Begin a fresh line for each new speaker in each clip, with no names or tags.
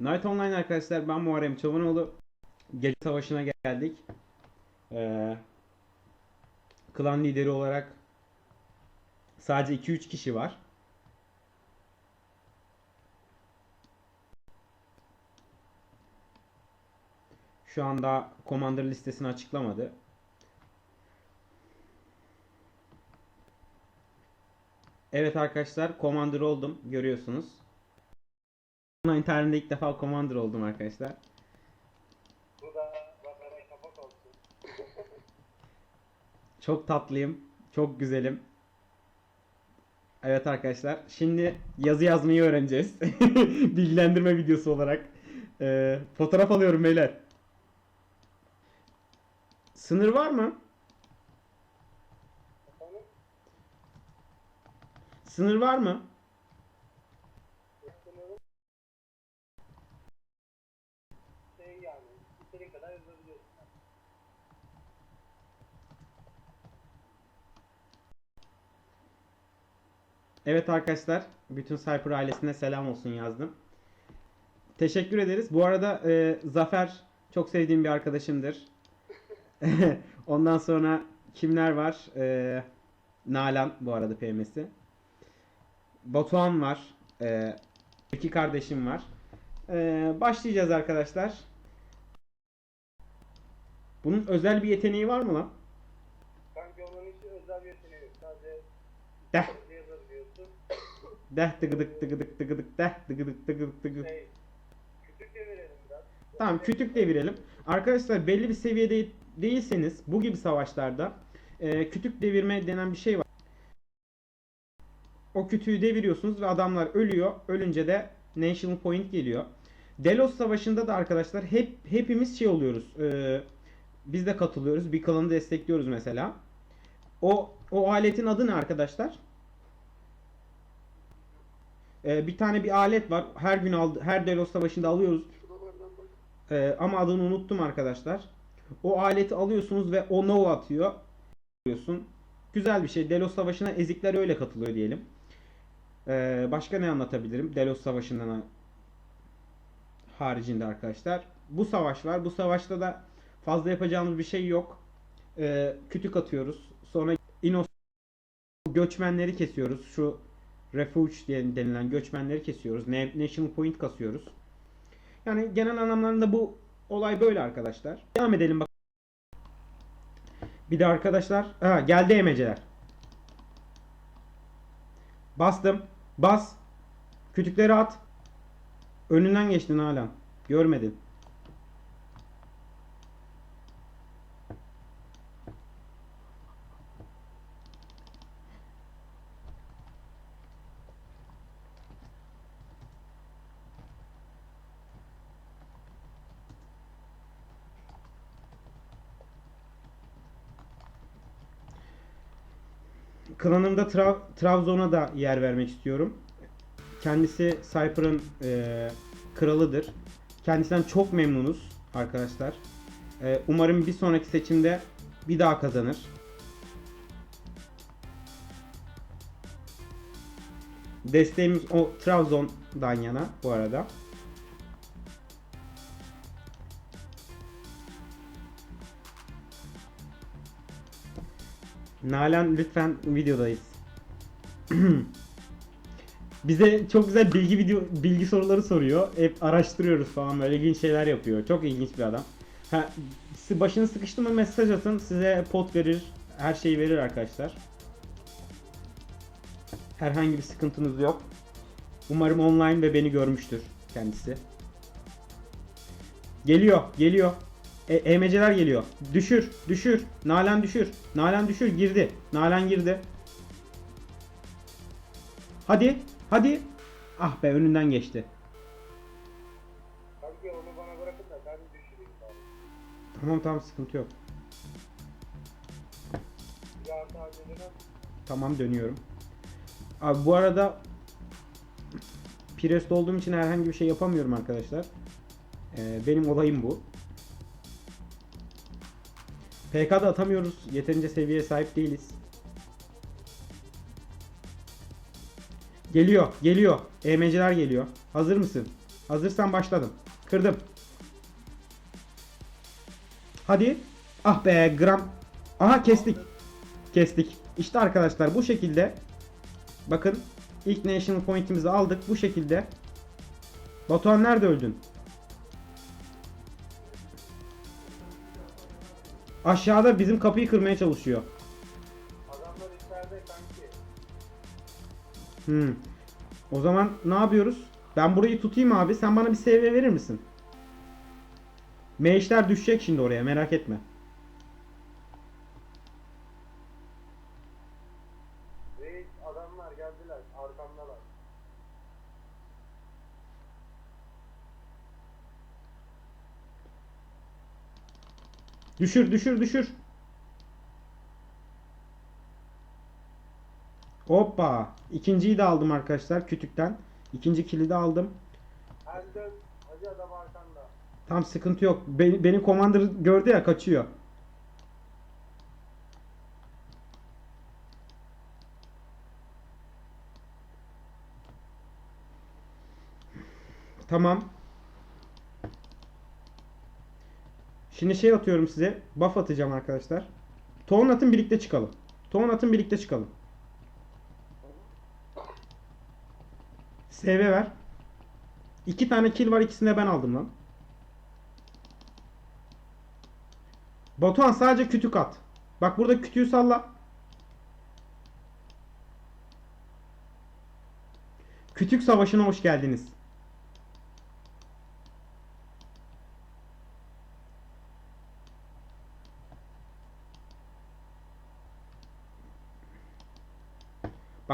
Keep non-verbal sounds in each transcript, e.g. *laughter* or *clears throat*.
Night Online arkadaşlar ben Muharrem Çavanoğlu. Gece savaşına geldik. Ee, klan lideri olarak sadece 2-3 kişi var. Şu anda Commander listesini açıklamadı. Evet arkadaşlar Commander oldum görüyorsunuz. Online tarihinde ilk defa Commander oldum arkadaşlar.
Bu da Zafer'e kapak olsun.
Çok tatlıyım. Çok güzelim. Evet arkadaşlar. Şimdi yazı yazmayı öğreneceğiz. *laughs* Bilgilendirme videosu olarak. Ee, fotoğraf alıyorum beyler. Sınır var mı? Sınır var mı? Evet arkadaşlar. Bütün Cypher ailesine selam olsun yazdım. Teşekkür ederiz. Bu arada e, Zafer çok sevdiğim bir arkadaşımdır. *laughs* Ondan sonra kimler var? E, Nalan bu arada PM'si. Batuhan var. E, iki kardeşim var. E, başlayacağız arkadaşlar. Bunun özel bir yeteneği var mı lan?
Kanka onun için özel bir yeteneği yok. Sadece
Deh. Deh tıgıdık tıgıdık tıgıdık deh tıgıdık tıgıdık tıgıdık.
Şey, küçük çevirelim biraz.
Tamam kütük devirelim. Arkadaşlar belli bir seviyede değilseniz bu gibi savaşlarda e, kütük devirme denen bir şey var. O kütüğü deviriyorsunuz ve adamlar ölüyor. Ölünce de National Point geliyor. Delos Savaşı'nda da arkadaşlar hep hepimiz şey oluyoruz. E, biz de katılıyoruz. Bir klanı destekliyoruz mesela. O o aletin adı ne arkadaşlar? E, bir tane bir alet var. Her gün aldı, her Delos Savaşı'nda alıyoruz. Ee, ama adını unuttum arkadaşlar. O aleti alıyorsunuz ve o Nova atıyor. Alıyorsun. Güzel bir şey. Delos Savaşı'na ezikler öyle katılıyor diyelim. Ee, başka ne anlatabilirim? Delos Savaşı'ndan haricinde arkadaşlar. Bu savaş var. Bu savaşta da fazla yapacağımız bir şey yok. Ee, kütük atıyoruz. Sonra Inos göçmenleri kesiyoruz. Şu Refuge diye denilen göçmenleri kesiyoruz. National Point kasıyoruz. Yani genel anlamlarında bu olay böyle arkadaşlar. Devam edelim bak. Bir de arkadaşlar, ha geldi emeceler. Bastım. Bas. Kütükleri at. Önünden geçtin hala. Görmedin. Klanımda Tra- Trabzon'a da yer vermek istiyorum. Kendisi Cypher'ın e, kralıdır. Kendisinden çok memnunuz arkadaşlar. E, umarım bir sonraki seçimde bir daha kazanır. Desteğimiz o Trabzon'dan yana bu arada. Nalan lütfen videodayız. *clears throat* Bize çok güzel bilgi video bilgi soruları soruyor. Hep araştırıyoruz falan böyle ilginç şeyler yapıyor. Çok ilginç bir adam. Ha, başını sıkıştı mı mesaj atın. Size pot verir. Her şeyi verir arkadaşlar. Herhangi bir sıkıntınız yok. Umarım online ve beni görmüştür kendisi. Geliyor, geliyor. E, EMC'ler geliyor. Düşür, düşür. Nalan düşür. Nalan düşür. Girdi. Nalan girdi. Hadi, hadi. Ah be önünden geçti.
Kanka onu bana bırakın da ben düşüreyim bari.
Tamam tamam sıkıntı yok. Tamam dönüyorum. Abi bu arada Pires'te olduğum için herhangi bir şey yapamıyorum arkadaşlar. Ee, benim olayım bu. PK'da atamıyoruz. Yeterince seviyeye sahip değiliz. Geliyor, geliyor. EMC'ler geliyor. Hazır mısın? Hazırsan başladım. Kırdım. Hadi. Ah be gram. Aha kestik. Kestik. İşte arkadaşlar bu şekilde bakın ilk national point'imizi aldık bu şekilde. Batuhan nerede öldün? Aşağıda bizim kapıyı kırmaya çalışıyor.
Adamlar içeride kanki.
Hmm. O zaman ne yapıyoruz? Ben burayı tutayım abi. Sen bana bir CV verir misin? Meşler düşecek şimdi oraya merak etme. Düşür düşür düşür. Hoppa. İkinciyi de aldım arkadaşlar kütükten. İkinci kilidi aldım.
Elden hacı adam arkanda.
Tam sıkıntı yok. Beni, benim commander gördü ya kaçıyor. Tamam. Şimdi şey atıyorum size. Buff atacağım arkadaşlar. Tohum atın birlikte çıkalım. Tohum atın birlikte çıkalım. SV ver. İki tane kill var ikisini de ben aldım lan. Batuhan sadece kütük at. Bak burada kütüğü salla. Kütük Savaşı'na hoş geldiniz.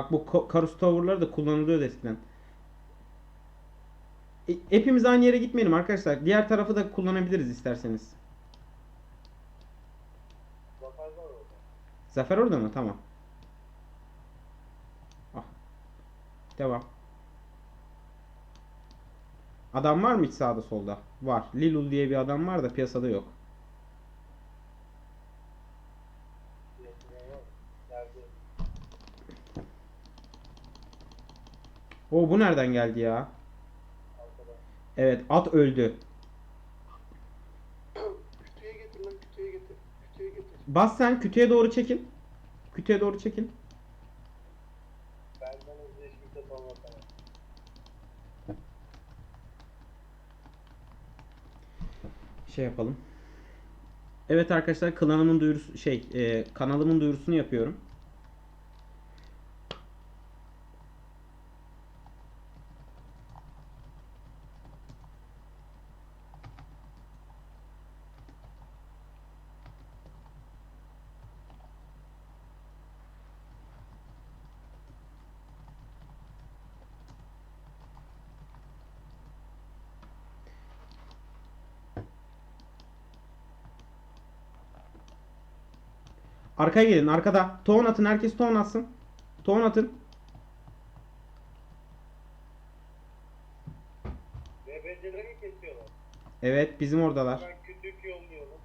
Bak bu Karus Tower'ları da kullanılıyor eskiden. E, hepimiz aynı yere gitmeyelim arkadaşlar. Diğer tarafı da kullanabiliriz isterseniz.
Zaferler orada.
Zafer orada mı? Tamam. Ah. Devam. Adam var mı hiç sağda solda? Var. Lilul diye bir adam var da piyasada yok.
Piyasada var. Nerede?
O bu nereden geldi ya? Evet at öldü.
Kütüğe getir lan kütüğe getir. Kütüğe getir.
Bas sen kütüğe doğru çekin. Kütüğe doğru.
Benden hızlı kimse sormasana.
Şey yapalım. Evet arkadaşlar klanımın duyurusu şey e, kanalımın duyurusunu yapıyorum. Arkaya gelin arkada. Tohum atın herkes tohum atsın. Tohum atın.
Kesiyorlar?
Evet bizim oradalar.
Ben kütük yolluyorum.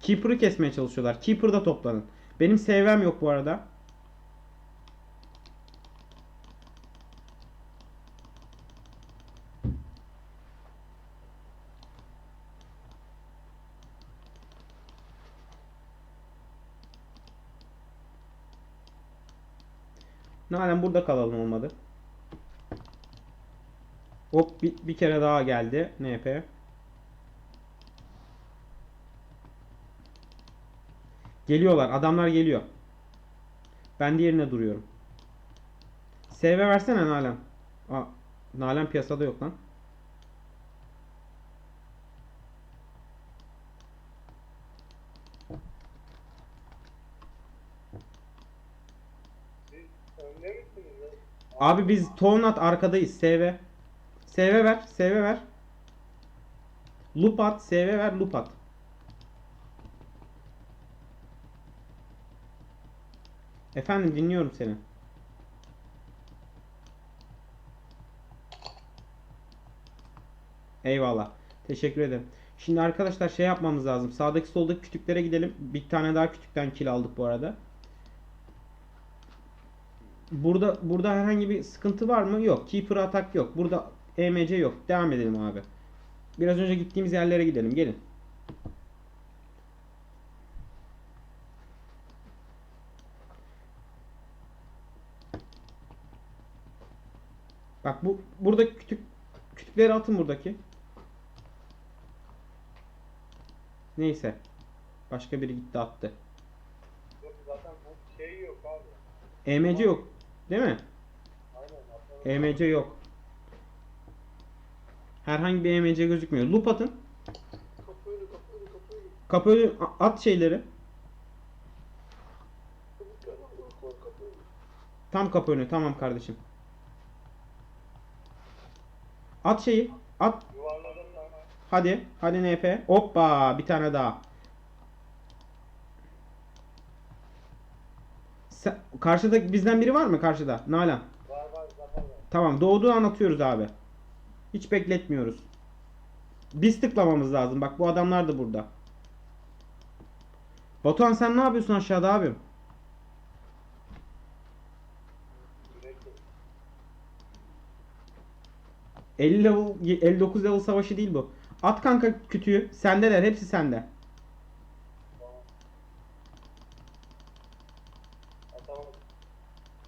Keeper'ı kesmeye çalışıyorlar. Keeper'da toplanın. Benim sevmem yok bu arada. Halen burada kalalım olmadı. Hop bir, bir kere daha geldi. NP. Geliyorlar. Adamlar geliyor. Ben diğerine duruyorum. SV versene Nalan. Aa, Nalan piyasada yok lan.
Siz önde misiniz? ya?
Abi biz Townat arkadayız. SV. SV ver. SV ver. Loop at. SV ver. Loop at. Efendim dinliyorum seni. Eyvallah. Teşekkür ederim. Şimdi arkadaşlar şey yapmamız lazım. Sağdaki soldaki kütüklere gidelim. Bir tane daha kütükten kill aldık bu arada. Burada burada herhangi bir sıkıntı var mı? Yok. Keeper atak yok. Burada EMC yok. Devam edelim abi. Biraz önce gittiğimiz yerlere gidelim. Gelin. Bak bu burada kütük kütükleri atın buradaki. Neyse. Başka biri gitti attı.
Yok zaten bu şey yok abi.
EMC yok. Değil mi?
Aynen.
EMC yok. Herhangi bir EMC gözükmüyor. Loop atın.
Kapı önü
at şeyleri. Tam kapı önü. Tamam kardeşim. At şeyi. At. Hadi. Hadi NP. Hoppa. Bir tane daha. Sen, karşıda bizden biri var mı karşıda? Nalan.
Var var zaten var.
Tamam. Doğduğu an atıyoruz abi. Hiç bekletmiyoruz. Biz tıklamamız lazım. Bak bu adamlar da burada. Batuhan sen ne yapıyorsun aşağıda abim?
Direkt yok.
50 level 59 level savaşı değil bu. At kanka kütüğü. Sendeler. Hepsi sende.
Tamam. Atamadım.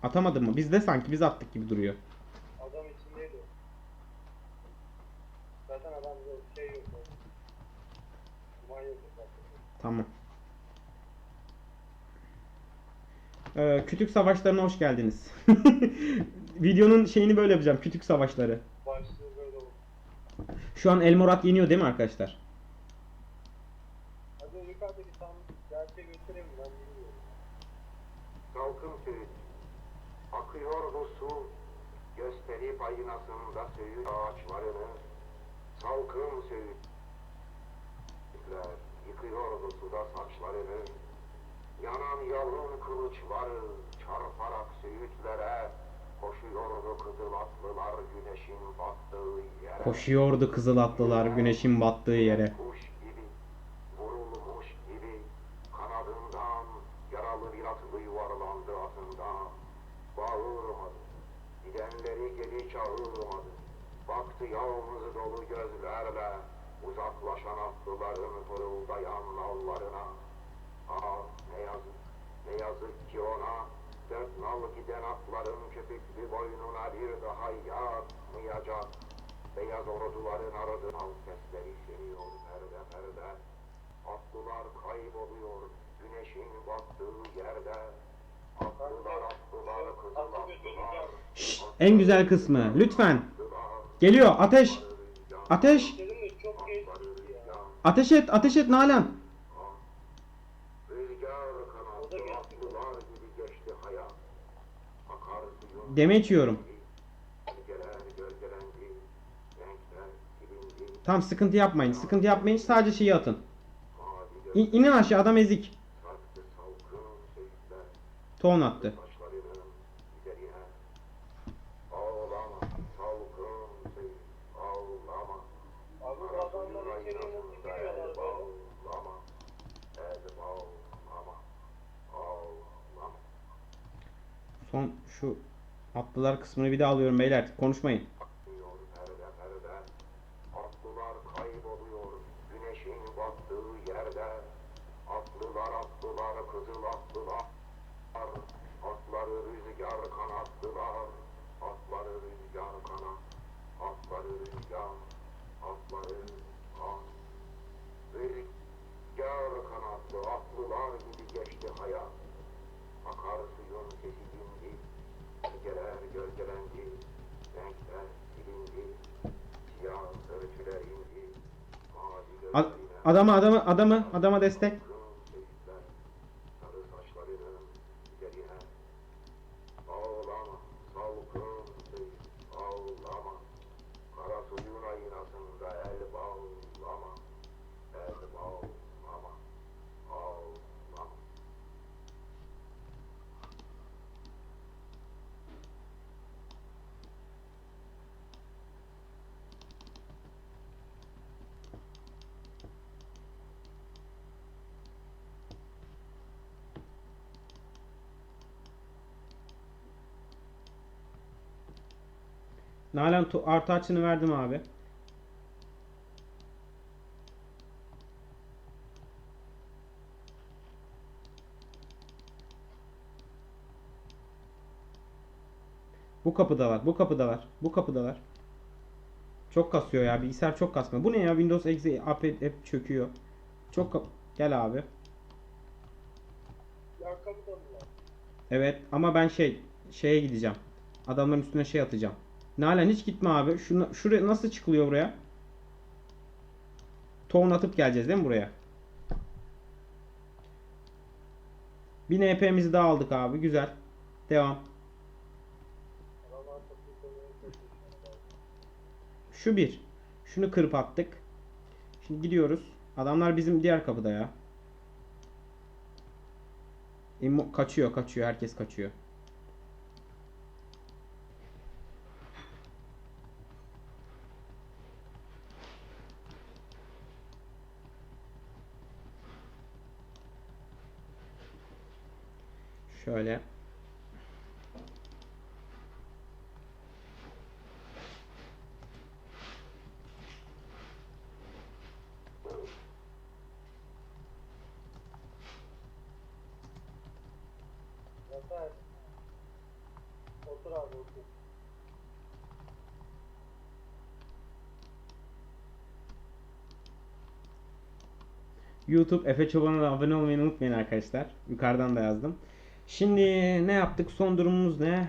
Atamadın mı? Bizde sanki biz attık gibi duruyor.
Adam içindeydi. Zaten adam yok. Şey yok. Duman yok.
Tamam. Ee, kütük savaşlarına hoş geldiniz. *laughs* Videonun şeyini böyle yapacağım. Kütük savaşları.
Başlığı böyle oldu.
Şu an Elmorat yeniyor değil mi arkadaşlar?
Hadi o yukarıdaki tam gerçeği göstereyim mi? Ben bilmiyorum.
Salkım Söğüt. Akıyor bu su, gösterip aynasında Söğüt ağaçlarını. Salkım Söğüt. Yıkıyor bu suda saçlarını. Yanan yalın kılıçları çarparak Söğütlere. Koşuyordu kızıl atlılar güneşin battığı yere.
Koşuyordu kızıl atlılar güneşin battığı yere.
Kuş atlıların fırıldayan nallarına. Ah ne yazık, ne yazık ki ona, dört nal giden atların köpüklü boynuna bir daha yatmayacak. Beyaz orduların aradı al sesleri sönüyor perde perde. Atlılar kayboluyor güneşin battığı yerde. Atlılar atlılar kızıl atlılar.
Şşt, en güzel kısmı. Lütfen. Geliyor. Ateş. Ateş. Ateş et. Ateş et Nalan.
Rüzgar kanattı atlılar gibi geçti hayat. Akar suyun
Deme içiyorum.
Gölgeler gölgelendi. Renkler silindi.
Tam sıkıntı yapmayın. Sıkıntı yapmayın. Sadece şeyi atın. İn, inin aşağı adam ezik. Ton attı. Son şu atlılar kısmını bir daha alıyorum beyler. Konuşmayın. Adamı adama destek. Nalan artı açını verdim abi. Bu kapıdalar, bu kapıdalar, bu kapıdalar. Çok kasıyor ya, bilgisayar çok kasmıyor. Bu ne ya? Windows exe hep, hep çöküyor. Çok kap- Gel abi.
Var?
Evet ama ben şey şeye gideceğim. Adamların üstüne şey atacağım. Nalan hiç gitme abi. Şuna, şuraya nasıl çıkılıyor buraya? Tohum atıp geleceğiz değil mi buraya? Bir NP'mizi daha aldık abi. Güzel. Devam. Şu bir. Şunu kırıp attık. Şimdi gidiyoruz. Adamlar bizim diğer kapıda ya. İmmo- kaçıyor kaçıyor. Herkes kaçıyor. Şöyle. YouTube Efe Çoban'a da abone olmayı unutmayın arkadaşlar. Yukarıdan da yazdım. Şimdi ne yaptık? Son durumumuz ne?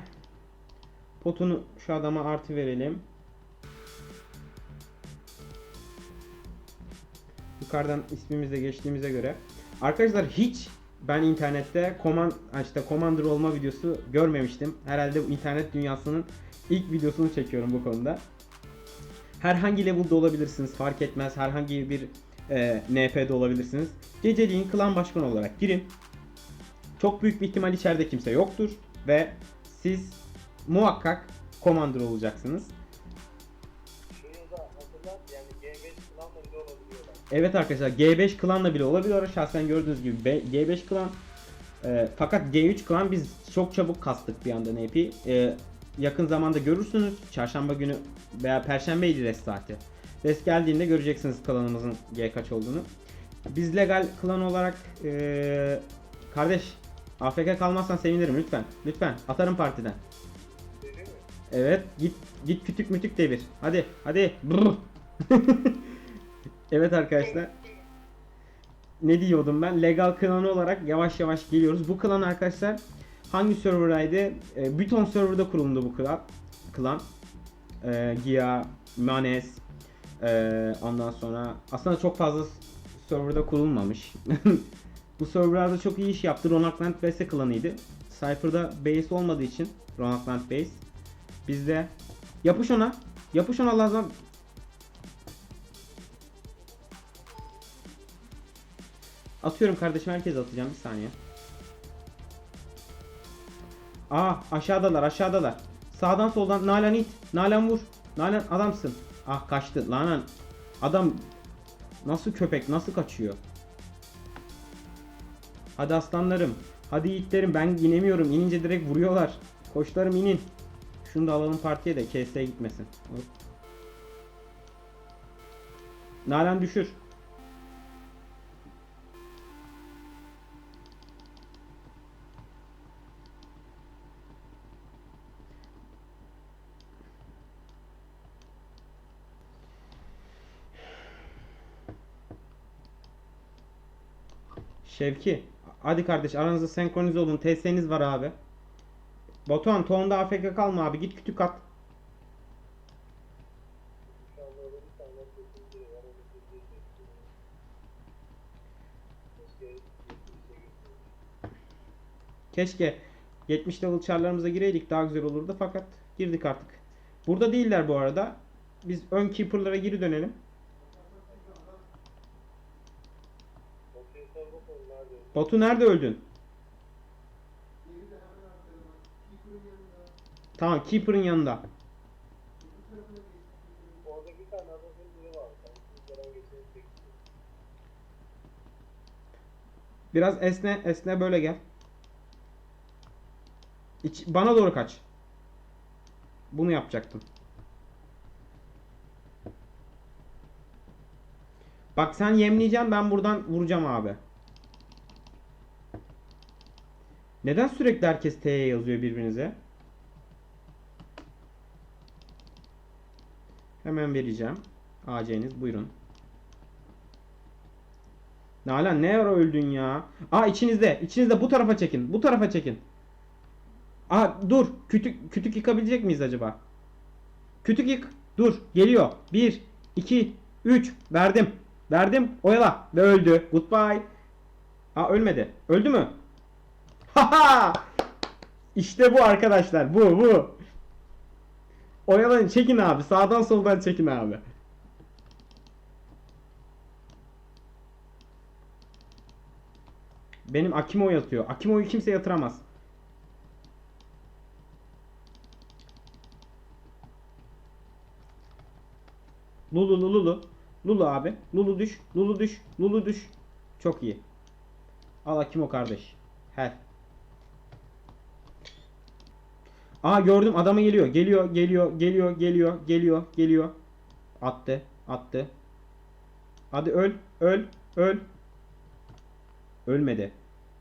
Potunu şu adama artı verelim. Yukarıdan ismimizle geçtiğimize göre. Arkadaşlar hiç ben internette command işte commander olma videosu görmemiştim. Herhalde bu internet dünyasının ilk videosunu çekiyorum bu konuda. Herhangi level'da olabilirsiniz fark etmez. Herhangi bir e, NP'de olabilirsiniz. Geceliğin klan başkanı olarak girin. Çok büyük bir ihtimal içeride kimse yoktur ve siz muhakkak commander olacaksınız.
Şunu da hatırlat yani G5 falan da bile olabiliyorlar.
Evet arkadaşlar G5 klanla bile olabiliyor. Şahsen gördüğünüz gibi B- G5 klan e, fakat G3 klan biz çok çabuk kastık bir anda NP. E, yakın zamanda görürsünüz. Çarşamba günü veya perşembeydi rest saati. Rest geldiğinde göreceksiniz klanımızın G kaç olduğunu. Biz legal klan olarak e, kardeş AFK kalmazsan sevinirim lütfen. Lütfen atarım partiden. Evet git git kütük mütük devir. Hadi hadi. *laughs* Evet arkadaşlar. Ne diyordum ben? Legal klanı olarak yavaş yavaş geliyoruz. Bu klan arkadaşlar hangi serverdaydı? E, Buton serverda kuruldu bu klan. Klan. E, Gia, Manes. e, ondan sonra aslında çok fazla serverda kurulmamış. *laughs* bu serverlarda çok iyi iş yaptı. Ronakland Base klanıydı. Cypher'da base olmadığı için Ronakland Base Bizde. Yapış ona. Yapış ona lazım. Atıyorum kardeşim herkes atacağım bir saniye. Aa aşağıdalar aşağıdalar. Sağdan soldan Nalan it. Nalan vur. Nalan adamsın. Ah kaçtı. Lanan. Adam nasıl köpek nasıl kaçıyor? Hadi aslanlarım. Hadi yiğitlerim ben inemiyorum. İnince direkt vuruyorlar. Koçlarım inin. Şunu da alalım partiye de KS'ye gitmesin. Hop. Nalan düşür. Şevki. Hadi kardeş aranızda senkronize olun. TS'niz var abi. Batuhan toğunda AFK kalma abi. Git kütük at.
Şu anda orada bir tane sesin biri var. Onu seçecek. Keşke 70'e götürmüş.
Keşke 70 level çarlarımıza gireydik daha güzel olurdu fakat girdik artık. Burada değiller bu arada. Biz ön keeper'lara geri dönelim. Batu nerede öldün? Tamam Keeper'ın yanında. Biraz esne esne böyle gel. İç, bana doğru kaç. Bunu yapacaktım. Bak sen yemleyeceksin ben buradan vuracağım abi. Neden sürekli herkes T'ye yazıyor birbirinize? Hemen vereceğim. AC'niz buyurun. Nalan ne ara öldün ya? Aa içinizde. içinizde bu tarafa çekin. Bu tarafa çekin. Aa dur. Kütük kütük yıkabilecek miyiz acaba? Kütük yık. Dur. Geliyor. 1 2 3 verdim. Verdim. Oyala ve öldü. Goodbye. Aa ölmedi. Öldü mü? Haha! *laughs* İşte bu arkadaşlar. Bu bu. Oyalayın çekin abi. Sağdan soldan çekin abi. Benim Akimo yatıyor. Akimo'yu kimse yatıramaz. Lulu Lulu Lulu. Abi. Lulu düş. Lulu düş. Lulu düş. Çok iyi. Al Akimo kardeş. Her. Aa gördüm adamı geliyor. Geliyor, geliyor, geliyor, geliyor, geliyor, geliyor. Attı, attı. Hadi öl, öl, öl. Ölmedi.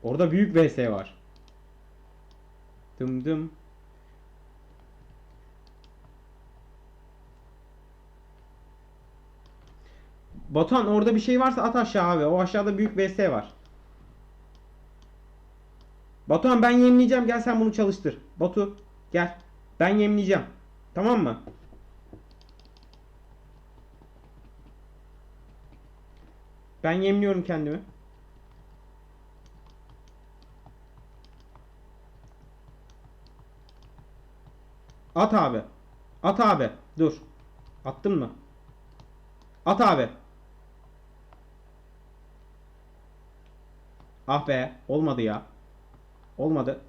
Orada büyük VS var. Dım dım. Batuhan orada bir şey varsa at aşağı abi. O aşağıda büyük VS var. Batuhan ben yemleyeceğim. Gel sen bunu çalıştır. Batu gel. Ben yemleyeceğim. Tamam mı? Ben yemliyorum kendimi. At abi. At abi. Dur. Attın mı? At abi. Ah be. Olmadı ya. Olmadı.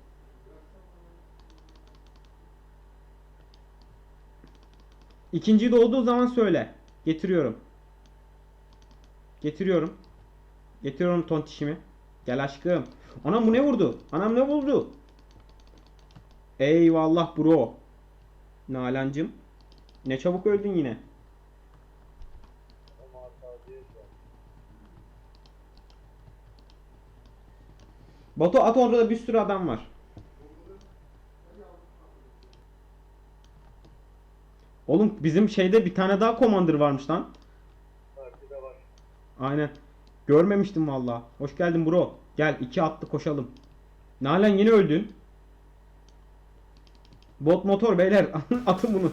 İkinci doğduğu zaman söyle. Getiriyorum. Getiriyorum. Getiriyorum tontişimi. Gel aşkım. Anam bu ne vurdu? Anam ne vurdu? Eyvallah bro. Nalancım. Ne çabuk öldün yine. Batu at orada da bir sürü adam var. Oğlum bizim şeyde bir tane daha commander varmış lan.
Partide var.
Aynen. Görmemiştim valla. Hoş geldin bro. Gel iki atlı koşalım. Nalan yeni öldün. Bot motor beyler. *laughs* Atın bunu.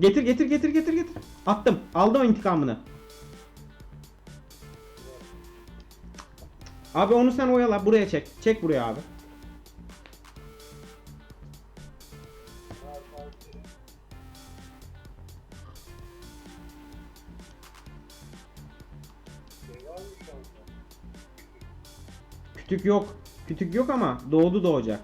Getir getir getir getir getir. Attım. Aldım intikamını. Abi onu sen oyala. Buraya çek. Çek buraya abi. Kütük yok. Kütük yok ama doğdu doğacak.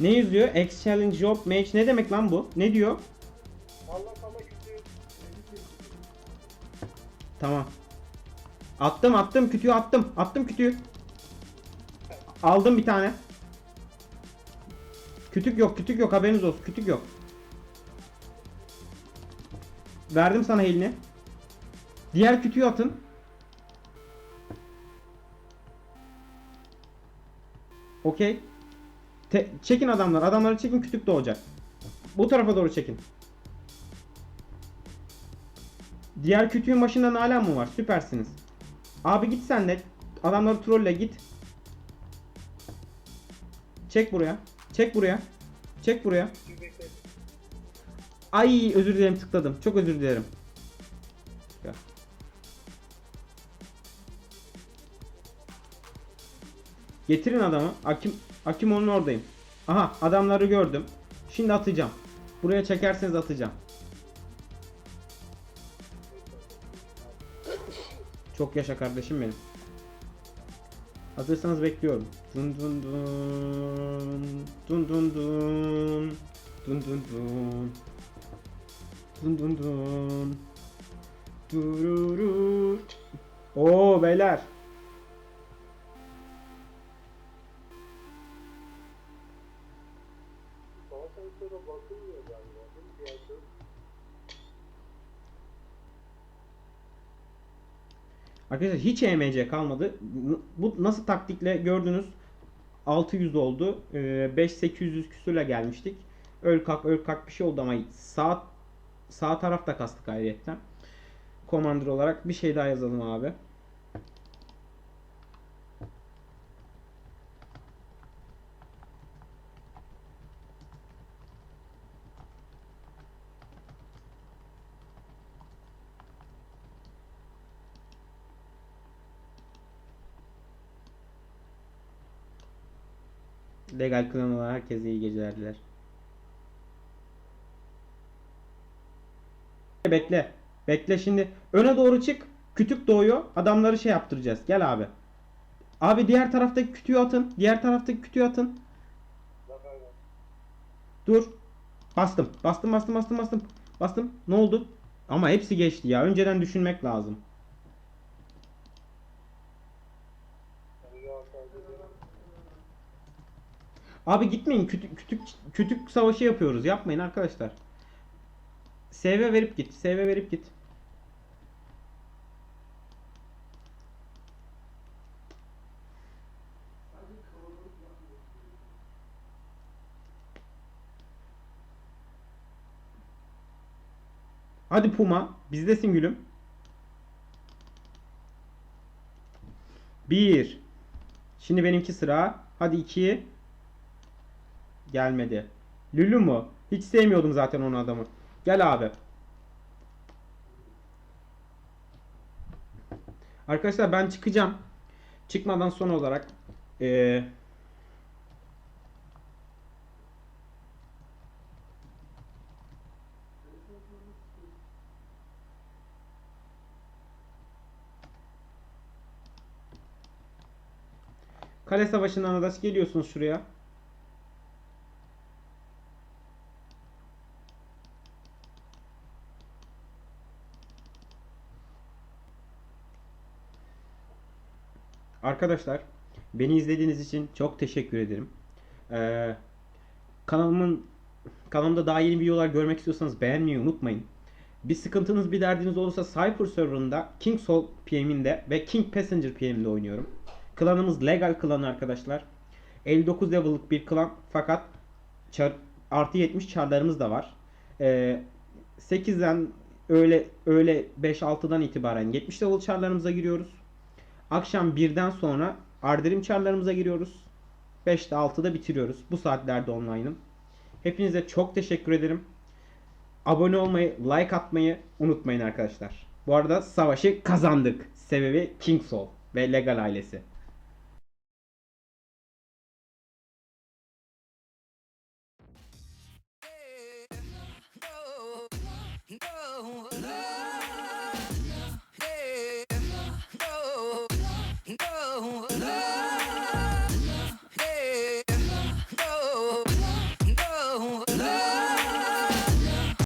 Ne yazıyor? X challenge job match ne demek lan bu? Ne diyor?
Allah sana kütüğü.
Tamam. Attım attım kütüğü attım. Attım kütüğü. Aldım bir tane. Kütük yok kütük yok haberiniz olsun kütük yok. Verdim sana elini. Diğer kütüğü atın. Okey. Çekin adamlar. Adamları çekin kütük doğacak. Bu tarafa doğru çekin. Diğer kütüğün başında Nalan mı var? Süpersiniz. Abi git sen de. Adamları trolle git. Çek buraya. Çek buraya. Çek buraya. Ay özür dilerim tıkladım. Çok özür dilerim. Getirin adamı. Akim Akimo'nun oradayım. Aha adamları gördüm. Şimdi atacağım. Buraya çekerseniz atacağım. Çok yaşa kardeşim benim. Hazırsanız bekliyorum. Dun dun dun. Dun dun dun. Dun dun dun. Dun dun dun. Dururur. Oo beyler. Arkadaşlar hiç EMC kalmadı. Bu nasıl taktikle gördünüz 600 oldu. Ee, 5-800 küsürle gelmiştik. Öl kalk öl kalk bir şey oldu ama saat sağ tarafta kastık ayrıyetten. Commander olarak bir şey daha yazalım abi. Legal klan olan herkese iyi geceler diler. Bekle. Bekle şimdi. Öne doğru çık. Kütük doğuyor. Adamları şey yaptıracağız. Gel abi. Abi diğer taraftaki kütüğü atın. Diğer taraftaki kütüğü atın. Dur. Bastım. Bastım bastım bastım bastım. Bastım. Ne oldu? Ama hepsi geçti ya. Önceden düşünmek lazım. Abi gitmeyin. Kütük, kütük, kütük savaşı yapıyoruz. Yapmayın arkadaşlar. SV verip git. SV verip git. Hadi Puma. Bizdesin gülüm. Bir. Şimdi benimki sıra. Hadi iki. Gelmedi. Lulu mu? Hiç sevmiyordum zaten onu adamı. Gel abi. Arkadaşlar ben çıkacağım. Çıkmadan son olarak eee Kale Savaşı'ndan Adaş geliyorsunuz şuraya. Arkadaşlar beni izlediğiniz için çok teşekkür ederim. Ee, kanalımın kanalımda daha yeni videolar görmek istiyorsanız beğenmeyi unutmayın. Bir sıkıntınız bir derdiniz olursa Cypher serverında King Soul PM'inde ve King Passenger PM'inde oynuyorum. Klanımız legal klanı arkadaşlar. 59 level'lık bir klan fakat çar, artı 70 çarlarımız da var. Ee, 8'den öğle öğle 5-6'dan itibaren 70 level çarlarımıza giriyoruz. Akşam 1'den sonra Arderim çarlarımıza giriyoruz. 5'te 6'da bitiriyoruz. Bu saatlerde online'ım. Hepinize çok teşekkür ederim. Abone olmayı, like atmayı unutmayın arkadaşlar. Bu arada savaşı kazandık. Sebebi King Soul ve Legal ailesi.